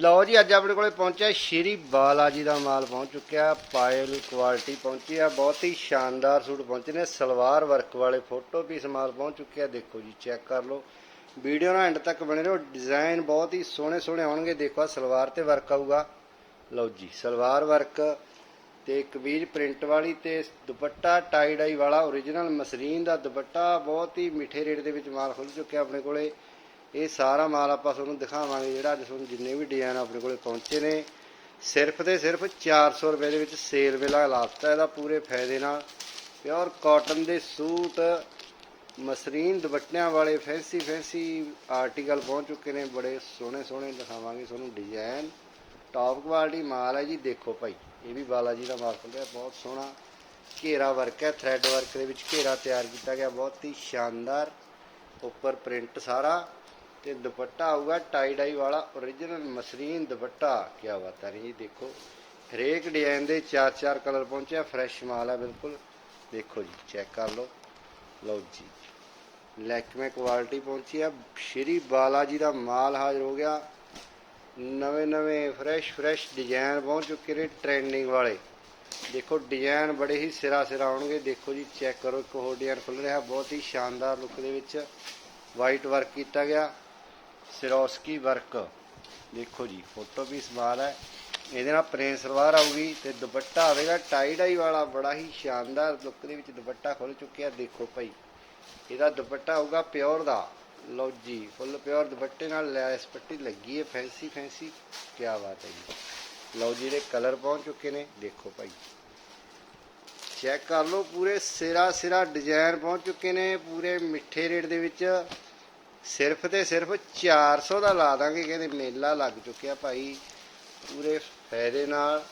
ਲਓ ਜੀ, ਅੱਜ ਆਪਣੇ ਕੋਲੇ ਪਹੁੰਚਿਆ ਸ਼੍ਰੀ ਬਾਲਾਜੀ ਦਾ ਮਾਲ ਪਹੁੰਚ ਚੁੱਕਿਆ। ਪਾਇਲ ਕੁਆਲਿਟੀ ਪਹੁੰਚੀ ਆ, ਬਹੁਤ ਹੀ ਸ਼ਾਨਦਾਰ ਸੂਟ ਪਹੁੰਚੇ ਨੇ। ਸਲਵਾਰ ਵਰਕ ਵਾਲੇ ਫੋਟੋ ਪੀਸ ਮਾਲ ਪਹੁੰਚ ਚੁੱਕਿਆ, ਦੇਖੋ ਜੀ ਚੈੱਕ ਕਰ ਲਓ। ਵੀਡੀਓ ਨਾਲ ਐਂਡ ਤੱਕ ਬਣੇ ਰਹੋ ਡਿਜ਼ਾਈਨ ਬਹੁਤ ਹੀ ਸੋਹਣੇ ਸੋਹਣੇ ਆਉਣਗੇ, ਦੇਖੋ ਸਲਵਾਰ ਤੇ ਵਰਕ ਆਊਗਾ। ਲਓ ਜੀ, ਸਲਵਾਰ ਵਰਕ ਤੇ ਕਬੀਰ ਪ੍ਰਿੰਟ ਵਾਲੀ ਤੇ ਦੁਪੱਟਾ ਟਾਈ ਡਾਈ ਵਾਲਾ origignal ਮਸ਼ਰੀਨ ਦਾ ਦੁਪੱਟਾ, ਬਹੁਤ ਹੀ ਮਿੱਠੇ ਰੇਟ ਦੇ ਵਿੱਚ ਮਾਲ ਖੁੱਲ ਚੁੱਕਿਆ ਆਪਣੇ ਕੋਲੇ। ਇਹ ਸਾਰਾ ਮਾਲ ਆਪਾਂ ਤੁਹਾਨੂੰ ਦਿਖਾਵਾਂਗੇ ਜਿਹੜਾ ਅੱਜ ਤੁਹਾਨੂੰ ਜਿੰਨੇ ਵੀ ਡਿਜ਼ਾਈਨ ਆਪਣੇ ਕੋਲੇ ਪਹੁੰਚੇ ਨੇ। ਸਿਰਫ ਤੇ ਸਿਰਫ 400 ਰੁਪਏ ਦੇ ਵਿੱਚ ਸੇਲ ਵੇਲਾ ਲਾਤਾ ਇਹਦਾ ਪੂਰੇ ਫਾਇਦੇ ਨਾਲ। ਪਿਓਰ ਕਾਟਨ ਦੇ ਸੂਟ, ਮਸਰੀਨ ਦੁਪੱਟਿਆਂ ਵਾਲੇ ਫੈਂਸੀ ਫੈਂਸੀ ਆਰਟੀਕਲ ਪਹੁੰਚ ਚੁੱਕੇ ਨੇ, ਬੜੇ ਸੋਹਣੇ ਸੋਹਣੇ ਦਿਖਾਵਾਂਗੇ ਤੁਹਾਨੂੰ ਡਿਜ਼ਾਈਨ ਟੌਪ ਕੁਆਲਿਟੀ ਮਾਲ ਹੈ ਜੀ, ਦੇਖੋ ਭਾਈ, ਇਹ ਵੀ ਬਾਲਾ ਜੀ ਦਾ ਮਾਲ ਖੁੱਲਿਆ ਬਹੁਤ ਸੋਹਣਾ। ਘੇਰਾ ਵਰਕ ਹੈ ਥ੍ਰੈਡ ਵਰਕ ਦੇ ਵਿੱਚ ਘੇਰਾ ਤਿਆਰ ਕੀਤਾ ਗਿਆ, ਬਹੁਤ ਹੀ ਸ਼ਾਨਦਾਰ। ਉੱਪਰ ਪ੍ਰਿੰਟ ਸਾਰਾ। ਤੇ ਦੁਪੱਟਾ ਆਊਗਾ ਟਾਈ ਡਾਈ ਵਾਲਾ origignal ਮਸਰੀਨ ਦੁਪੱਟਾ। ਕੀ ਬਾਤ ਹੈ ਜੀ, ਦੇਖੋ। ਹਰੇਕ ਡਿਜ਼ਾਈਨ ਦੇ ਚਾਰ ਚਾਰ ਕਲਰ ਪਹੁੰਚਿਆ ਫਰੈਸ਼ ਮਾਲ ਹੈ ਬਿਲਕੁਲ। ਦੇਖੋ ਜੀ ਚੈੱਕ ਕਰ ਲਓ। ਲਓ ਜੀ। ਲੈਕਮੇ ਕੁਆਲਿਟੀ ਪਹੁੰਚੀ ਆ। ਸ਼੍ਰੀ ਬਾਲਾ ਜੀ ਦਾ ਮਾਲ ਹਾਜ਼ਰ ਹੋ ਗਿਆ। ਨਵੇਂ ਨਵੇਂ ਫਰੈਸ਼ ਫਰੈਸ਼ ਡਿਜ਼ਾਈਨ ਪਹੁੰਚ ਚੁੱਕੇ ਨੇ ਟ੍ਰੈਂਡਿੰਗ ਵਾਲੇ। ਦੇਖੋ ਡਿਜ਼ਾਈਨ ਬੜੇ ਹੀ ਸਿਰਾ ਸਿਰਾ ਆਉਣਗੇ। ਦੇਖੋ ਜੀ ਚੈੱਕ ਕਰੋ, ਇੱਕ ਹੋਰ ਡਿਜ਼ਾਈਨ ਖੁੱਲ ਰਿਹਾ। ਬਹੁਤ ਹੀ ਸ਼ਾਨਦਾਰ ਲੁੱਕ ਦੇ ਵਿੱਚ ਵਾਈਟ ਵਰਕ ਕੀਤਾ ਗਿਆ। ਸਿਰੋਸਕੀ ਵਰਕ। ਦੇਖੋ ਜੀ, ਫੋਟੋ ਵੀ ਸਮਾਲ ਹੈ। ਇਹਦੇ ਨਾਲ ਪ੍ਰੇਮ ਸਲਵਾਰ ਆਊਗੀ ਤੇ ਦੁਪੱਟਾ ਆਵੇਗਾ। ਟਾਈ ਡਾਈ ਵਾਲਾ ਬੜਾ ਹੀ ਸ਼ਾਨਦਾਰ ਲੁੱਕ ਦੇ ਵਿੱਚ ਦੁਪੱਟਾ ਖੁੱਲ ਚੁੱਕਿਆ, ਦੇਖੋ ਭਾਈ। ਇਹਦਾ ਦੁਪੱਟਾ ਆਊਗਾ ਪਿਓਰ ਦਾ। ਲਓ ਜੀ, ਫੁੱਲ ਪਿਓਰ ਦੁਪੱਟੇ ਨਾਲ ਲੈਸ ਪੱਟੀ ਲੱਗੀ ਹੈ ਫੈਂਸੀ ਫੈਂਸੀ ਕੀ ਬਾਤ ਹੈ ਜੀ। ਲਓ ਜੀ, ਇਹਦੇ ਕਲਰ ਪਹੁੰਚ ਚੁੱਕੇ ਨੇ, ਦੇਖੋ ਭਾਈ। ਚੈੱਕ ਕਰ ਲਓ, ਪੂਰੇ ਸਿਰਾ ਸਿਰਾ ਡਿਜ਼ਾਈਨ ਪਹੁੰਚ ਚੁੱਕੇ ਨੇ, ਪੂਰੇ ਮਿੱਠੇ ਰੇਟ ਦੇ ਵਿੱਚ। ਸਿਰਫ ਤੇ ਸਿਰਫ 400 ਦਾ ਲਾ ਦਾਂਗੇ ਕਹਿੰਦੇ ਮੇਲਾ ਲੱਗ ਚੁੱਕਿਆ ਭਾਈ ਪੂਰੇ ਫਾਇਦੇ ਨਾਲ।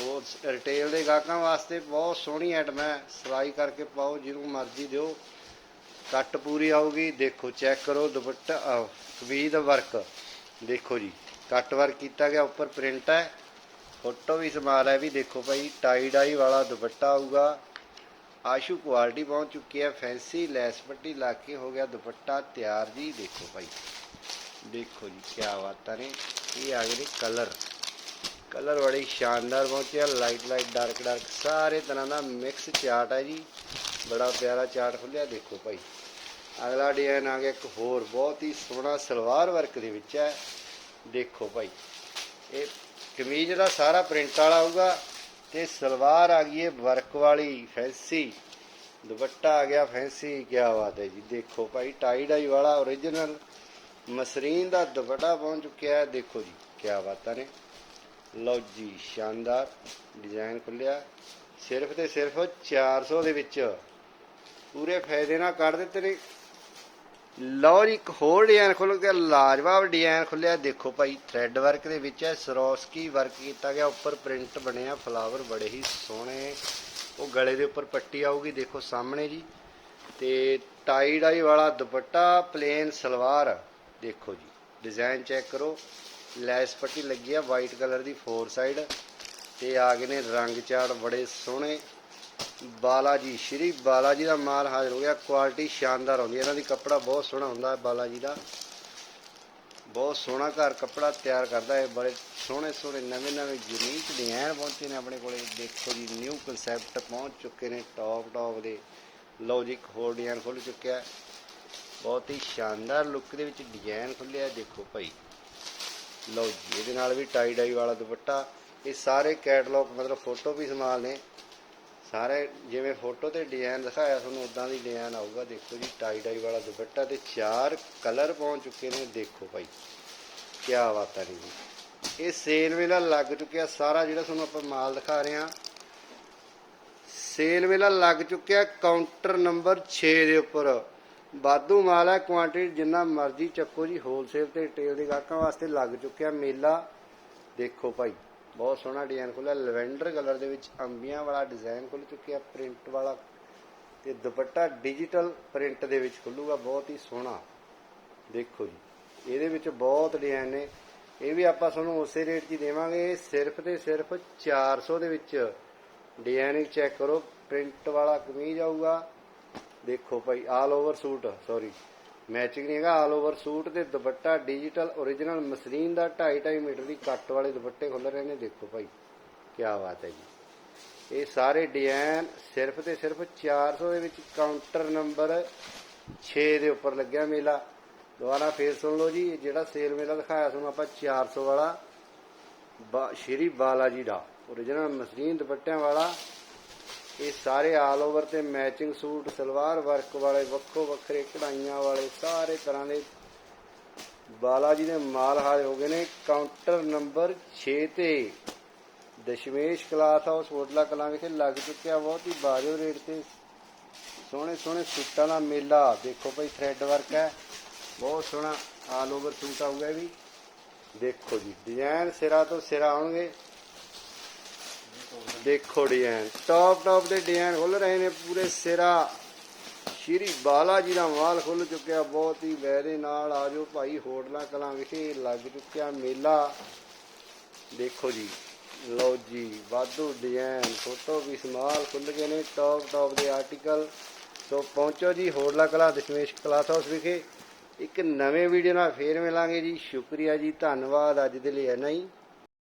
ਹੋਰ ਰਿਟੇਲ ਦੇ ਗਾਹਕਾਂ ਵਾਸਤੇ ਬਹੁਤ ਸੋਹਣੀ ਆਈਟਮ ਹੈ ਸਿਲਾਈ ਕਰਕੇ ਪਾਓ ਜਿਹਨੂੰ ਮਰਜ਼ੀ ਦਿਓ। ਕੱਟ ਪੂਰੀ ਆਊਗੀ ਦੇਖੋ ਚੈੱਕ ਕਰੋ ਦੁਪੱਟਾ ਆਹ, ਦਾ ਵਰਕ ਦੇਖੋ ਜੀ ਕੱਟ ਵਰਕ ਕੀਤਾ ਗਿਆ ਉੱਪਰ ਪ੍ਰਿੰਟ ਹੈ। ਫੋਟੋ ਵੀ ਸਮਾਲ ਹੈ ਵੀ ਦੇਖੋ ਭਾਈ ਟਾਈ ਡਾਈ ਵਾਲਾ ਦੁਪੱਟਾ ਆਊਗਾ। ਆਸ਼ੂ ਕੁਆਲਿਟੀ ਪਹੁੰਚ ਚੁੱਕੀ ਹੈ, ਫੈਂਸੀ ਲੈਸ ਪੱਟੀ ਲਾ ਕੇ ਹੋ ਗਿਆ ਦੁਪੱਟਾ ਤਿਆਰ ਜੀ, ਦੇਖੋ ਭਾਈ। ਦੇਖੋ ਜੀ ਕੀ ਬਾਤਾਂ ਨੇ, ਇਹ ਆ ਗਏ ਨੇ ਕਲਰ। ਕਲਰ ਬੜੇ ਸ਼ਾਨਦਾਰ ਪਹੁੰਚਿਆ ਲਾਈਟ ਲਾਈਟ, ਡਾਰਕ ਡਾਰਕ, ਸਾਰੇ ਤਰ੍ਹਾਂ ਦਾ ਮਿਕਸ ਚਾਰਟ ਹੈ ਜੀ। ਬੜਾ ਪਿਆਰਾ ਚਾਰਟ ਖੁੱਲਿਆ, ਦੇਖੋ ਭਾਈ। ਅਗਲਾ ਡਿਜ਼ਾਈਨ ਆ ਗਿਆ ਇੱਕ ਹੋਰ ਬਹੁਤ ਹੀ ਸੋਹਣਾ ਸਲਵਾਰ ਵਰਕ ਦੇ ਵਿੱਚ ਹੈ। ਦੇਖੋ ਭਾਈ, ਇਹ ਕਮੀਜ਼ ਦਾ ਸਾਰਾ ਪ੍ਰਿੰਟ ਵਾਲਾ ਆਊਗਾ ਤੇ ਸਲਵਾਰ ਆ ਗਈ ਹੈ ਵਰਕ ਵਾਲੀ, ਫੈਂਸੀ। ਦੁਪੱਟਾ ਆ ਗਿਆ ਫੈਂਸੀ ਕੀ ਬਾਤ ਹੈ ਜੀ। ਦੇਖੋ ਭਾਈ, ਟਾਈ ਡਾਈ ਵਾਲਾ origignal ਮਸਰੀਨ ਦਾ ਦੁਪੱਟਾ ਪਹੁੰਚ ਚੁੱਕਿਆ ਹੈ। ਦੇਖੋ ਜੀ ਕੀ ਬਾਤਾਂ ਨੇ। ਲਓ ਜੀ, ਸ਼ਾਨਦਾਰ ਡਿਜ਼ਾਈਨ ਖੁੱਲਿਆ। ਸਿਰਫ ਤੇ ਸਿਰਫ 400 ਦੇ ਵਿੱਚ ਪੂਰੇ ਫਾਇਦੇ ਨਾਲ ਕੱਢ ਦਿੱਤੇ ਨੇ। ਲਓ ਜੀ, ਇੱਕ ਹੋਰ ਡਿਜ਼ਾਈਨ ਖੁੱਲ ਗਿਆ ਲਾਜਵਾਬ ਡਿਜ਼ਾਈਨ ਖੁੱਲਿਆ ਦੇਖੋ ਭਾਈ ਥ੍ਰੈਡ ਵਰਕ ਦੇ ਵਿੱਚ ਹੈ ਸਰੋਸਕੀ ਵਰਕ ਕੀਤਾ ਗਿਆ। ਉੱਪਰ ਪ੍ਰਿੰਟ ਬਣਿਆ ਫਲਾਵਰ ਬੜੇ ਹੀ ਸੋਹਣੇ। ਉਹ ਗਲੇ ਦੇ ਉੱਪਰ ਪੱਟੀ ਆਊਗੀ, ਦੇਖੋ ਸਾਹਮਣੇ ਜੀ। ਤੇ ਟਾਈ ਡਾਈ ਵਾਲਾ ਦੁਪੱਟਾ ਪਲੇਨ ਸਲਵਾਰ। ਦੇਖੋ ਜੀ ਡਿਜ਼ਾਈਨ ਚੈੱਕ ਕਰੋ। ਲੈਸ ਪੱਟੀ ਲੱਗੀ ਆ ਵਾਈਟ ਕਲਰ ਦੀ ਫੋਰ ਸਾਈਡ ਤੇ ਆ ਗਏ ਨੇ ਰੰਗ ਚਾੜ ਬੜੇ ਸੋਹਣੇ। ਬਾਲਾ ਜੀ ਸ਼੍ਰੀ ਬਾਲਾ ਜੀ ਦਾ ਮਾਲ ਹਾਜ਼ਰ ਹੋ ਗਿਆ। ਕੁਆਲਿਟੀ ਸ਼ਾਨਦਾਰ ਆਉਂਦੀ ਹੈ। ਇਹਨਾਂ ਦੀ ਕੱਪੜਾ ਬਹੁਤ ਸੋਹਣਾ ਹੁੰਦਾ ਹੈ ਬਾਲਾ ਜੀ ਦਾ। ਬਹੁਤ ਸੋਹਣਾ ਘਰ ਕੱਪੜਾ ਤਿਆਰ ਕਰਦਾ ਹੈ। ਬੜੇ ਸੋਹਣੇ ਸੋਹਣੇ ਨਵੇਂ ਨਵੇਂ ਯੂਨੀਕ ਡਿਜ਼ਾਈਨ ਪਹੁੰਚੇ ਨੇ ਆਪਣੇ ਕੋਲੇ। ਦੇਖੋ ਜੀ ਨਿਊ ਕਨਸੈਪਟ ਪਹੁੰਚ ਚੁੱਕੇ ਨੇ ਟੌਪ ਟੌਪ ਦੇ। ਲਓ ਜੀ, ਇੱਕ ਹੋਰ ਡਿਜ਼ਾਈਨ ਖੁੱਲ ਚੁੱਕਿਆ ਬਹੁਤ ਹੀ ਸ਼ਾਨਦਾਰ ਲੁੱਕ ਦੇ ਵਿੱਚ ਡਿਜ਼ਾਈਨ ਖੁੱਲਿਆ ਦੇਖੋ ਭਾਈ। ਲਓ ਜੀ, ਇਹਦੇ ਨਾਲ ਵੀ ਟਾਈ ਡਾਈ ਵਾਲਾ ਦੁਪੱਟਾ। ਇਹ ਸਾਰੇ ਕੈਟਲੌਗ ਮਤਲਬ ਫੋਟੋ ਵੀ ਸਮਾਲ ਨੇ। ਸਾਰੇ ਜਿਵੇਂ ਫੋਟੋ ਤੇ ਡਿਜ਼ਾਈਨ ਦਿਖਾਇਆ, ਤੁਹਾਨੂੰ ਉਦਾਂ ਦੀ ਡਿਜ਼ਾਈਨ ਆਊਗਾ। ਦੇਖੋ ਜੀ ਟਾਈ ਡਾਈ ਵਾਲਾ ਦੁਪੱਟਾ ਤੇ ਚਾਰ ਕਲਰ ਪਹੁੰਚ ਚੁੱਕੇ ਨੇ। ਦੇਖੋ ਭਾਈ ਕੀ ਬਾਤ ਹੈ ਜੀ। ਇਹ ਸੇਲ ਵੇਲਾ ਲੱਗ ਚੁੱਕਿਆ ਸਾਰਾ ਜਿਹੜਾ ਤੁਹਾਨੂੰ ਆਪਾਂ ਮਾਲ ਦਿਖਾ ਰਹੇ ਹਾਂ। ਸੇਲ ਵੇਲਾ ਲੱਗ ਚੁੱਕਿਆ ਕਾਊਂਟਰ ਨੰਬਰ 6 ਦੇ ਉੱਪਰ। ਵਾਧੂ ਮਾਲ ਹੈ ਕੁਆਂਟੀਟੀ ਜਿੰਨਾ ਮਰਜ਼ੀ ਚੱਕੋ ਜੀ। ਹੋਲਸੇਲ ਤੇ ਰਿਟੇਲ ਦੇ ਗਾਹਕਾਂ ਵਾਸਤੇ ਲੱਗ ਚੁੱਕਿਆ ਮੇਲਾ। ਦੇਖੋ ਭਾਈ ਬਹੁਤ ਸੋਹਣਾ ਡਿਜ਼ਾਈਨ ਖੁੱਲਿਆ ਲੈਵੈਂਡਰ ਕਲਰ ਦੇ ਵਿੱਚ ਅੰਬੀਆਂ ਵਾਲਾ ਡਿਜ਼ਾਈਨ ਖੁੱਲ ਚੁੱਕਿਆ ਪ੍ਰਿੰਟ ਵਾਲਾ। ਤੇ ਦੁਪੱਟਾ ਡਿਜੀਟਲ ਪ੍ਰਿੰਟ ਦੇ ਵਿੱਚ ਖੁੱਲੂਗਾ ਬਹੁਤ ਹੀ ਸੋਹਣਾ। ਦੇਖੋ ਜੀ, ਇਹਦੇ ਵਿੱਚ ਬਹੁਤ ਡਿਜ਼ਾਈਨ ਨੇ। ਇਹ ਵੀ ਆਪਾਂ ਤੁਹਾਨੂੰ ਉਸੇ ਰੇਟ 'ਚ ਦੇਵਾਂਗੇ। ਸਿਰਫ ਤੇ ਸਿਰਫ 400 ਦੇ ਵਿੱਚ ਡਿਜ਼ਾਈਨਿੰਗ ਚੈੱਕ ਕਰੋ। ਪ੍ਰਿੰਟ ਵਾਲਾ ਕਮੀਜ਼ ਆਊਗਾ। ਦੇਖੋ ਭਾਈ all over suit sorry matching ਨਹੀਂ ਹੈਗਾ ਆਲ ਓਵਰ ਸੂਟ ਤੇ ਦੁਪੱਟਾ ਡਿਜੀਟਲ origignal ਮਸਲੀਨ ਦਾ 2.5 ਮੀਟਰ ਦੀ ਕੱਟ ਵਾਲੇ ਦੁਪੱਟੇ ਖੁੱਲ ਰਹੇ ਨੇ, ਦੇਖੋ ਭਾਈ ਕੀ ਬਾਤ ਹੈ ਜੀ। ਇਹ ਸਾਰੇ ਡਿਜ਼ਾਈਨ ਸਿਰਫ ਤੇ ਸਿਰਫ 400 ਦੇ ਵਿੱਚ ਕਾਊਂਟਰ ਨੰਬਰ 6 ਦੇ ਉੱਪਰ ਲੱਗਿਆ ਮੇਲਾ। ਦੁਬਾਰਾ ਫੇਰ ਸੁਣ ਲਓ ਜੀ ਜਿਹੜਾ ਸੇਲ ਮੇਲਾ ਦਿਖਾਇਆ ਤੁਹਾਨੂੰ ਆਪਾਂ 400 ਵਾਲਾ ਸ਼੍ਰੀ ਬਾਲਾ ਜੀ ਦਾ origignal ਮਸਲੀਨ ਦੁਪੱਟਿਆਂ ਵਾਲਾ ਇਹ ਸਾਰੇ ਆਲ ਓਵਰ ਤੇ ਮੈਚਿੰਗ ਸੂਟ, ਸਲਵਾਰ ਵਰਕ ਵਾਲੇ, ਵੱਖੋ ਵੱਖਰੇ ਕਢਾਈਆਂ ਵਾਲੇ, ਸਾਰੇ ਤਰ੍ਹਾਂ ਦੇ ਬਾਲਾ ਜੀ ਦੇ ਮਾਲ ਹਾਜ਼ਰ ਹੋ ਗਏ ਨੇ। ਕਾਊਂਟਰ ਨੰਬਰ 6 ਤੇ ਦਸ਼ਮੇਸ਼ ਕਲਾਸ ਹਾਊਸ ਹੋਟਲਾ ਕਲਾਂ ਵਿਖੇ ਲੱਗ ਚੁੱਕਿਆ ਬਹੁਤ ਹੀ ਬਾਜੋ ਰੇਟ ਤੇ। ਸੋਹਣੇ ਸੋਹਣੇ ਸੂਟਾਂ ਦਾ ਮੇਲਾ। ਦੇਖੋ ਭਾਈ ਥ੍ਰੈਡ ਵਰਕ ਹੈ। ਬਹੁਤ ਸੋਹਣਾ ਆਲ ਓਵਰ ਸੂਟ ਆਊਗਾ ਵੀ। ਦੇਖੋ ਜੀ ਡਿਜ਼ਾਈਨ ਸਿਰਾ ਤੋਂ ਸਿਰਾ ਆਉਣਗੇ। ਦੇਖੋ ਡਿਜ਼ਾਈਨ ਟੌਪ ਟੌਪ ਦੇ ਡਿਜ਼ਾਈਨ ਖੁੱਲ ਰਹੇ ਨੇ ਪੂਰੇ ਸਿਰਾ। ਸ਼੍ਰੀ ਬਾਲਾ ਜੀ ਦਾ ਮਾਲ ਖੁੱਲ ਚੁੱਕਿਆ, ਬਹੁਤ ਹੀ ਵੈਦੇ ਨਾਲ ਆਜੋ ਭਾਈ, ਹੋਟਲਾਂ, ਕਲਾਂ ਵਿਖੇ ਲੱਗ ਚੁੱਕਿਆ ਮੇਲਾ। ਦੇਖੋ ਜੀ, ਲਓ ਜੀ, ਵਾਧੂ ਡਿਜ਼ਾਈਨ ਫੋਟੋ ਵੀ ਸਮਾਲ ਖੁੱਲ ਗਏ ਨੇ ਟੌਪ ਟੌਪ ਦੇ ਆਰਟੀਕਲ ਸੋ ਪਹੁੰਚੋ ਜੀ, ਹੋਟਲਾ, ਕਲਾ, ਦਸ਼ਮੇਸ਼ ਕਲਾਸ ਹਾਊਸ ਵਿਖੇ। ਇੱਕ ਨਵੇਂ ਵੀਡੀਓ ਨਾਲ ਫੇਰ ਮਿਲਾਂਗੇ ਜੀ। ਸ਼ੁਕਰੀਆ ਜੀ, ਧੰਨਵਾਦ, ਅੱਜ ਦੇ ਲਈ ਇੰਨਾ ਹੀ।